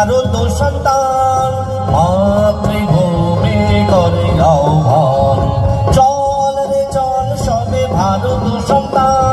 ভারত সন্তান মাতৃভূমি করে আহ্বান। চল রে চল সবে ভারত সন্তান